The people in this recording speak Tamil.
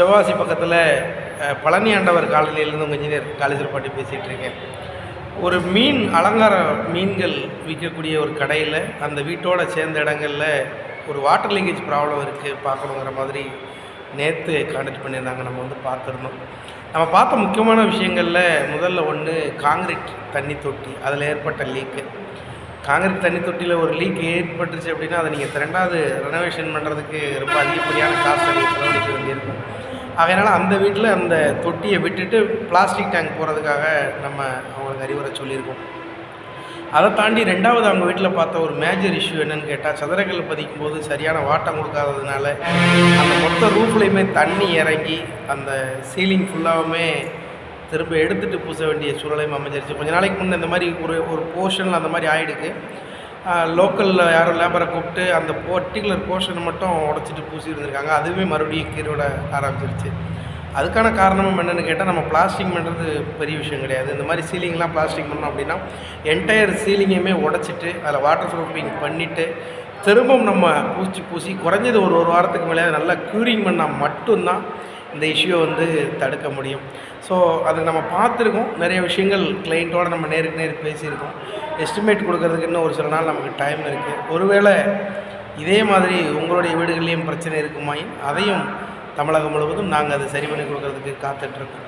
சிவகாசி பக்கத்தில் பழனி ஆண்டவர் காலனியிலேருந்து உங்கள் இன்ஜினியர் காலேஜில் பாட்டி பேசிகிட்டு இருக்கேன். ஒரு மீன் அலங்கார மீன்கள் விற்கக்கூடிய ஒரு கடையில் அந்த வீட்டோட சேர்ந்த இடங்களில் ஒரு வாட்டர் லீக்கேஜ் ப்ராப்ளம் இருக்குது பார்க்கணுங்கிற மாதிரி நேற்று காண்டக்ட் பண்ணியிருந்தாங்க. நம்ம வந்து பார்த்துருந்தோம். நம்ம பார்த்த முக்கியமான விஷயங்களில் முதல்ல ஒன்று காங்கிரீட் தண்ணி தொட்டி. அதில் ஏற்பட்ட லீக்கு காங்கிரீட் தண்ணி தொட்டியில் ஒரு லீக் ஏற்பட்டுருச்சு அப்படின்னா அதை நீங்கள் ரெண்டாவது ரெனோவேஷன் பண்ணுறதுக்கு ரொம்ப அதிகப்படியான காசு. அதனால் அந்த வீட்டில் அந்த தொட்டியை விட்டுட்டு பிளாஸ்டிக் டேங்க் போகிறதுக்காக நம்ம அவங்களுக்கு அறிவுரை சொல்லியிருக்கோம். அதை தாண்டி ரெண்டாவது அவங்க வீட்டில் பார்த்த ஒரு மேஜர் இஷ்யூ என்னன்னு கேட்டால் சதுரக்கல் பதிக்கும் போது சரியான வாட்டம் கொடுக்காததுனால அந்த மொத்த ரூஃப்லேயுமே தண்ணி இறங்கி அந்த சீலிங் ஃபுல்லாகவுமே திரும்ப எடுத்துகிட்டு பூச வேண்டிய சூழலையும் அமைஞ்சிருச்சு. கொஞ்ச நாளைக்கு முன்னே இந்த மாதிரி ஒரு ஒரு போர்ஷனில் அந்த மாதிரி ஆகிடுக்கு லோக்கலில் யாரும் லேபரை கூப்பிட்டு அந்த பர்டிகுலர் போர்ஷனை மட்டும் உடச்சிட்டு பூசி இருந்திருக்காங்க. அதுவுமே மறுபடியும் கீரோட ஆரம்பிச்சிருச்சு. அதுக்கான காரணமும் என்னென்னு கேட்டால் நம்ம பிளாஸ்டிக் பண்ணுறது பெரிய விஷயம் கிடையாது. இந்த மாதிரி சீலிங்லாம் பிளாஸ்டிக் பண்ணோம் அப்படின்னா என்டையர் சீலிங்கையுமே உடச்சிட்டு அதில் வாட்டர் ப்ரூஃபிங் பண்ணிவிட்டு திரும்பவும் நம்ம பூச்சி பூசி குறைஞ்சது ஒரு ஒரு வாரத்துக்கு மேலே நல்லா க்யூரிங் பண்ணால் மட்டும்தான் இந்த இஷ்யூவை வந்து தடுக்க முடியும். ஸோ அதை நம்ம பார்த்துருக்கோம். நிறைய விஷயங்கள் கிளைண்ட்டோடு நம்ம நேருக்கு நேருக்கு பேசியிருக்கோம். எஸ்டிமேட் கொடுக்கறதுக்கு இன்னும் ஒரு சில நாள் நமக்கு டைம் இருக்குது ஒருவேளை இதே மாதிரி உங்களுடைய வீடுகள்லேயும் பிரச்சனை இருக்குமாயின் அதையும் தமிழகம் முழுவதும் நாங்கள் அதை சரி பண்ணி கொடுக்கறதுக்கு காத்துட்ருக்கோம்